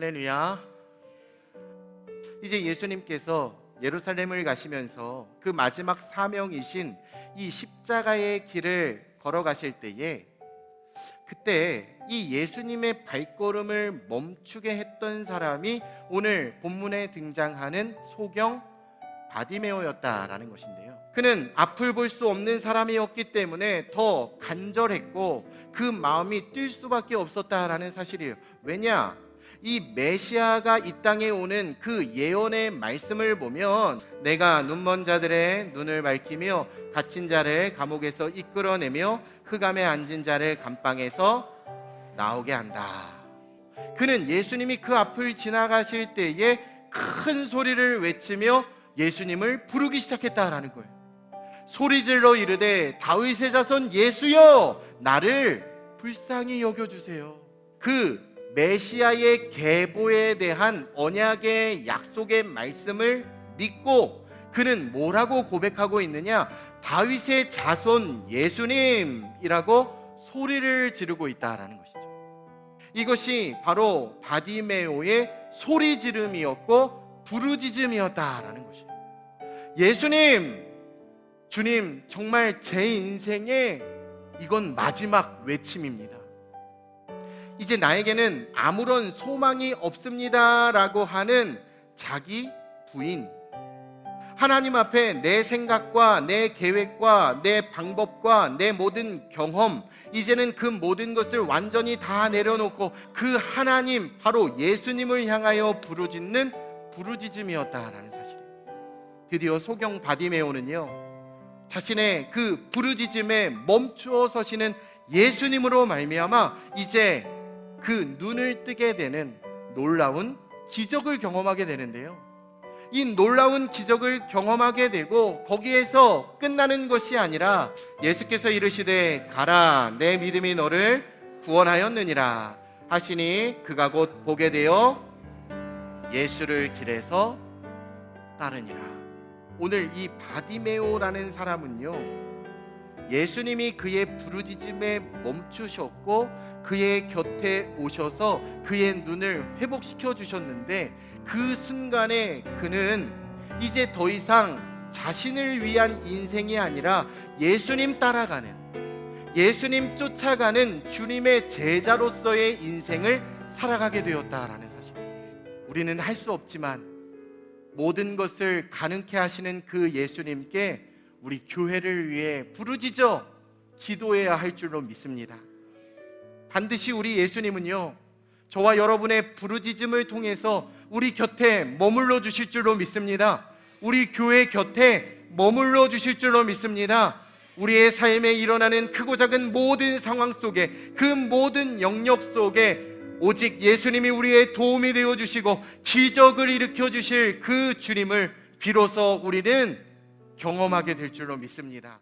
할렐루야. 이제 예수님께서 예루살렘을 가시면서 그 마지막 사명이신 이 십자가의 길을 걸어가실 때에 그때 이 예수님의 발걸음을 멈추게 했던 사람이 오늘 본문에 등장하는 소경 바디메오였다라는 것인데요. 그는 앞을 볼 수 없는 사람이었기 때문에 더 간절했고 그 마음이 뛸 수밖에 없었다라는 사실이에요. 왜냐? 이 메시아가 이 땅에 오는 그 예언의 말씀을 보면 내가 눈먼 자들의 눈을 밝히며 갇힌 자를 감옥에서 이끌어내며 흑암에 앉은 자를 감방에서 나오게 한다. 그는 예수님이 그 앞을 지나가실 때에 큰 소리를 외치며 예수님을 부르기 시작했다라는 거예요. 소리질러 이르되 다윗의 자손 예수여 나를 불쌍히 여겨 주세요. 그 메시아의 계보에 대한 언약의 약속의 말씀을 믿고 그는 뭐라고 고백하고 있느냐? 다윗의 자손 예수님이라고 소리를 지르고 있다라는 것이죠. 이것이 바로 바디메오의 소리 지름이었고 부르짖음이었다라는 것이에요. 예수님, 주님, 정말 제 인생에 이건 마지막 외침입니다. 이제 나에게는 아무런 소망이 없습니다라고 하는 자기 부인. 하나님 앞에 내 생각과 내 계획과 내 방법과 내 모든 경험, 이제는 그 모든 것을 완전히 다 내려놓고 그 하나님, 바로 예수님을 향하여 부르짖는 부르짖음이었다라는 사실이에요. 드디어 소경 바디메오는요, 자신의 그 부르짖음에 멈추어 서시는 예수님으로 말미암아 이제 그 눈을 뜨게 되는 놀라운 기적을 경험하게 되는데요. 이 놀라운 기적을 경험하게 되고 거기에서 끝나는 것이 아니라 예수께서 이르시되 가라 내 믿음이 너를 구원하였느니라 하시니 그가 곧 보게 되어 예수를 길에서 따르니라. 오늘 이 바디메오라는 사람은요. 예수님이 그의 부르짖음에 멈추셨고 그의 곁에 오셔서 그의 눈을 회복시켜 주셨는데 그 순간에 그는 이제 더 이상 자신을 위한 인생이 아니라 예수님 따라가는 예수님 쫓아가는 주님의 제자로서의 인생을 살아가게 되었다라는 사실. 우리는 할 수 없지만 모든 것을 가능케 하시는 그 예수님께 우리 교회를 위해 부르짖어 기도해야 할 줄로 믿습니다. 반드시 우리 예수님은요, 저와 여러분의 부르짖음을 통해서 우리 곁에 머물러 주실 줄로 믿습니다. 우리 교회 곁에 머물러 주실 줄로 믿습니다. 우리의 삶에 일어나는 크고 작은 모든 상황 속에 그 모든 영역 속에 오직 예수님이 우리의 도움이 되어 주시고 기적을 일으켜 주실 그 주님을 비로소 우리는 경험하게 될 줄로 믿습니다.